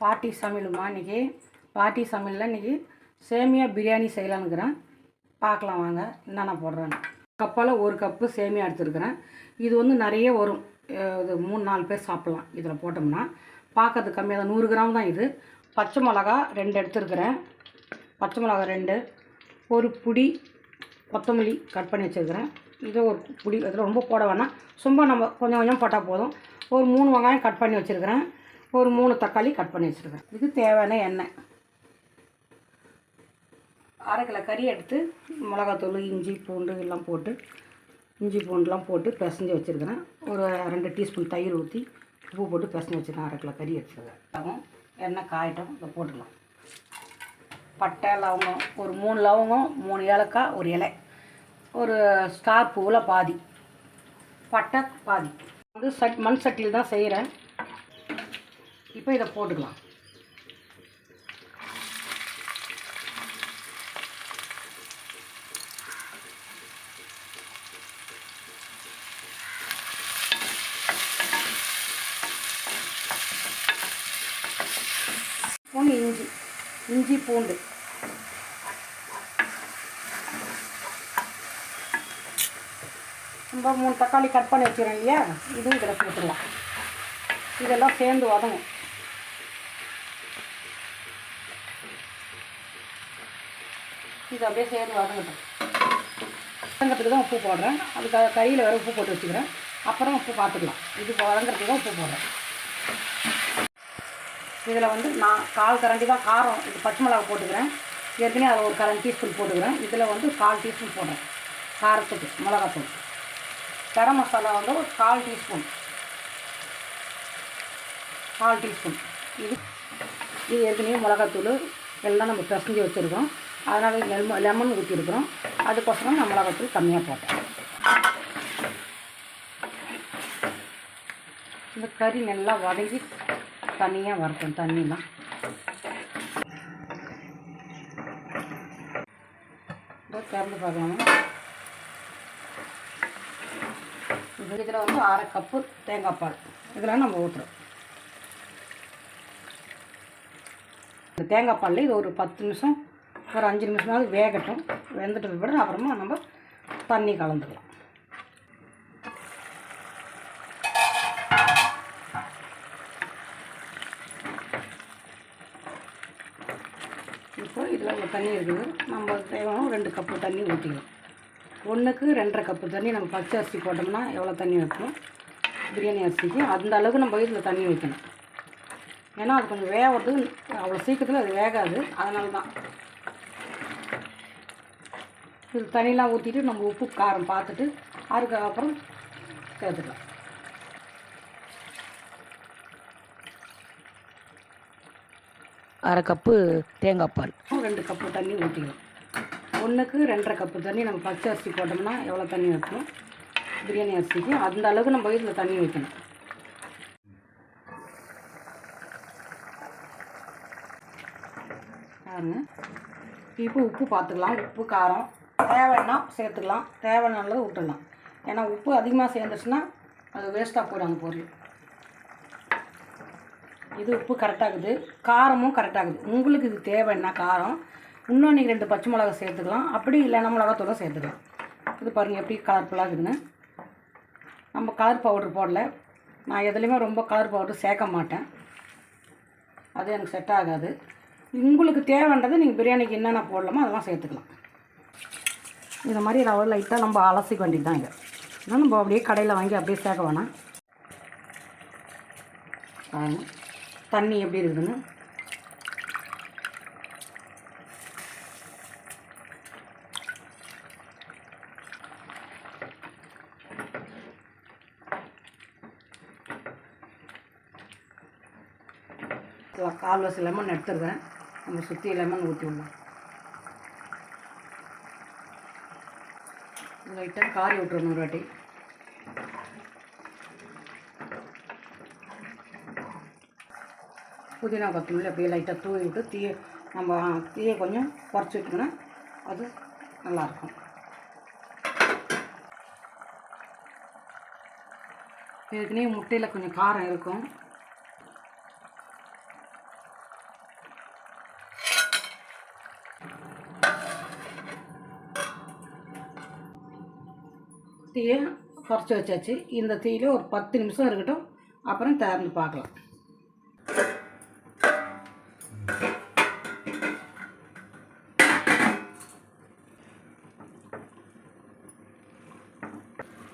பாட்டி சமையலுமா இன்றைக்கி பாட்டி சமையலில் இன்றைக்கி சேமியா பிரியாணி செய்யலான்னுக்கிறேன். பார்க்கலாம் வாங்க என்னென்ன போடுறேன்னு கப்பால் ஒரு கப்பு சேமியா எடுத்துருக்குறேன். இது வந்து நிறைய வரும். இது மூணு நாலு பேர் சாப்பிட்லாம் இதில் போட்டோம்னா. பார்க்கறது கம்மியாக தான் நூறு கிராம் தான் இது. பச்சை மிளகா ரெண்டு எடுத்துருக்கிறேன். பச்சை மிளகா ரெண்டு ஒரு புடி கொத்தமல்லி கட் பண்ணி வச்சுருக்கிறேன். இதை ஒரு புடி இதில் ரொம்ப போட வேணாம். சும்மா நம்ம கொஞ்சம் கொஞ்சம் போட்டால் போதும். ஒரு மூணு வெங்காயம் கட் பண்ணி வச்சுருக்கிறேன். ஒரு மூணு தக்காளி கட் பண்ணி வச்சுருக்கேன் இதுக்கு தேவையான எண்ணெய். அரை கிலோ கறி எடுத்து மிளகாத்தூள் இஞ்சி பூண்டு எல்லாம் போட்டு இஞ்சி பூண்டுலாம் போட்டு பிசைஞ்சு வச்சுருக்கிறேன். ஒரு ரெண்டு டீஸ்பூன் தயிர் ஊற்றி உப்பு போட்டு பிசைஞ்சு வச்சுருக்கேன். அரை கிலோ கறி எடுத்துருக்கேன் எண்ணெய் காயட்டும் இதை போட்டுக்கலாம். பட்டை லவங்கம் ஒரு மூணு லவங்கம் மூணு ஏலக்காய் ஒரு இலை. ஒரு ஸ்டார் பூவில் பாதி. பட்டை பாதி. வந்து சட் மண் சட்டியில் தான் செய்கிறேன் இப்போ இதை போட்டுக்கலாம். பூண்டு இஞ்சி இஞ்சி பூண்டு. நம்ம மூணு தக்காளி கட் பண்ணி வச்சுக்கிறோம் இல்லையா? இதுவும் இதில் போட்டுடலாம் இதெல்லாம் சேர்ந்து வதங்கும். இது அப்படியே சேர்ந்து வதங்கட்டும். வதங்கிறதுக்கு தான் உப்பு போடுறேன். அதுக்காக கறியில் வேறு உப்பு போட்டு வச்சுக்கிறேன். அப்புறம் உப்பு பார்த்துக்கலாம். இது வதங்கிறதுக்கு தான் உப்பு போடுறேன். இதில் வந்து நான் கால் கரண்டி தான் காரம் இது பச்சை மிளகா போட்டுக்கிறேன். ஏற்கனவே அதில் ஒரு கரண்ட் டீஸ்பூன் போட்டுக்கிறேன். இதில் வந்து கால் டீஸ்பூன் போடுறேன். காரத்துக்கு மிளகாத்தூள். கரம் மசாலா வந்து ஒரு கால் டீஸ்பூன். கால் டீஸ்பூன். இது இது ஏற்கனவே மிளகாத்தூள் எல்லாம் நம்ம பிசைஞ்சு வச்சுருக்கோம். அதனால் லெமன் லெமன் ஊற்றிருக்கிறோம் அதுக்கோசரம் நான் மிளகாத்தூள் கம்மியாக போட்டேன். இந்த கறி நல்லா வதங்கி தனியாக வரட்டும் தண்ணிலாம் திறந்து திறந்து இதில் வந்து அரை கப்பு தேங்காய் பால். இதெல்லாம் நம்ம ஊற்றுறோம் இந்த தேங்காய் பாலில் இது ஒரு பத்து நிமிஷம் ஒரு அஞ்சு நிமிஷமாவது வேகட்டும். வெந்துட்டு பிறகு அப்புறமா நம்ம தண்ணி கலந்துக்கலாம். இப்போ இதில் ஒரு தண்ணி இருக்குது. நம்ம தேவையான ரெண்டு கப்பு தண்ணி ஊற்றிக்கலாம் ஒன்றுக்கு ரெண்டரை கப்பு தண்ணி நம்ம பச்சை அரிசி போட்டோம்னா எவ்வளோ தண்ணி வைக்கணும் பிரியாணி அரிசிக்கு. அந்த அளவுக்கு நம்ம இதில் தண்ணி வைக்கணும். ஏன்னா அது கொஞ்சம் வேகிறது அவ்வளோ சீக்கிரத்தில் அது வேகாது. அதனால தான் இது தண்ணிலாம் ஊற்றிட்டு நம்ம உப்பு காரம் பார்த்துட்டு அதுக்கப்புறம் சேர்த்துக்கலாம். அரை கப்பு தேங்காய் பால். ரெண்டு கப்பு தண்ணி ஊற்றிக்கலாம் ஒன்றுக்கு ரெண்டரை கப்பு தண்ணி நம்ம பச்சை அரிசி போட்டோம்னா எவ்வளோ தண்ணி வைக்கணும்? பிரியாணி அரிசிக்கு அந்த அளவுக்கு நம்ம இதில் தண்ணி வைக்கணும். பாருங்க. இப்போ உப்பு பார்த்துக்கலாம் உப்பு காரம் தேவைன்னா சேர்த்துக்கலாம். தேவைன்னாலும் விட்டுடலாம் ஏன்னா உப்பு அதிகமாக சேர்ந்துச்சுன்னா அது வேஸ்ட்டாக போயிடும் அந்த பொருள். இது உப்பு கரெக்டாகுது காரமும் கரெக்டாகுது உங்களுக்கு இது தேவைன்னா காரம் இன்னும் நீங்கள் ரெண்டு பச்சை மிளகா சேர்த்துக்கலாம். அப்படி இல்லைன்னா மிளகாத்தூளும் சேர்த்துக்கலாம். இது பாருங்கள் எப்படி கலர்ஃபுல்லாக இருக்குதுன்னு நம்ம கலர் பவுட்ரு போடல. நான் எதுலேயுமே ரொம்ப கலர் பவுட்ரு சேர்க்க மாட்டேன். அது எனக்கு செட் ஆகாது. உங்களுக்கு தேவைன்றது நீங்கள் பிரியாணிக்கு என்னென்ன போடலாமோ அதெல்லாம் சேர்த்துக்கலாம். இந்த மாதிரி ரவை லைட்டாக நம்ம அலசிக்க வேண்டியது தான் இங்கே ஆனால் நம்ம அப்படியே கடையில் வாங்கி அப்படியே சேர்க்க வேணாம். தண்ணி எப்படி இருக்குதுன்னு. கால்வாசி லெமன் எடுத்துருக்கேன் நம்ம சுற்றி லெமன் ஊற்றி விடலாம். லைட்டாக காரி விட்டுறணும் ஒரு வாட்டி. புதினா கொத்தமல்லி அப்படியே லைட்டாக தூவி விட்டு தீய நம்ம தீயை கொஞ்சம் குறைச்சி விட்டோம்னா அது நல்லாயிருக்கும். ஏற்கனவே முட்டையில் கொஞ்சம் காரம் இருக்கும். தீயை குறைச்சி வச்சாச்சு. இந்த தீயில ஒரு பத்து நிமிஷம் இருக்கட்டும். அப்புறம் திறந்து பார்க்கலாம்.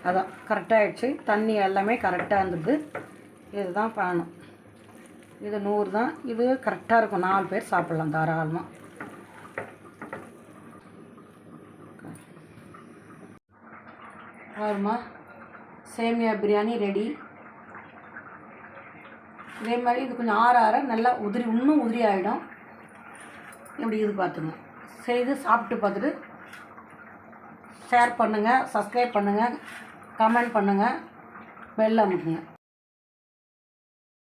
அதான் கரெக்டாகிடுச்சு தண்ணி எல்லாமே கரெக்டாக இருந்தது. இதுதான் பண்ணணும் இது நூறு தான். இது கரெக்டாக இருக்கும். நாலு பேர் சாப்பிட்லாம் தாராளமாக பாருமா சேமியா பிரியாணி ரெடி இதே மாதிரி இது கொஞ்சம் ஆற ஆற நல்லா உதிரி இன்னும் உதிரி ஆகிடும் இப்படி இது பார்த்துங்க. செய்து சாப்பிட்டு பார்த்துட்டு ஷேர் பண்ணுங்கள் சப்ஸ்கிரைப் பண்ணுங்கள் கமெண்ட் பண்ணுங்கள் பெல் அமுக்குங்க.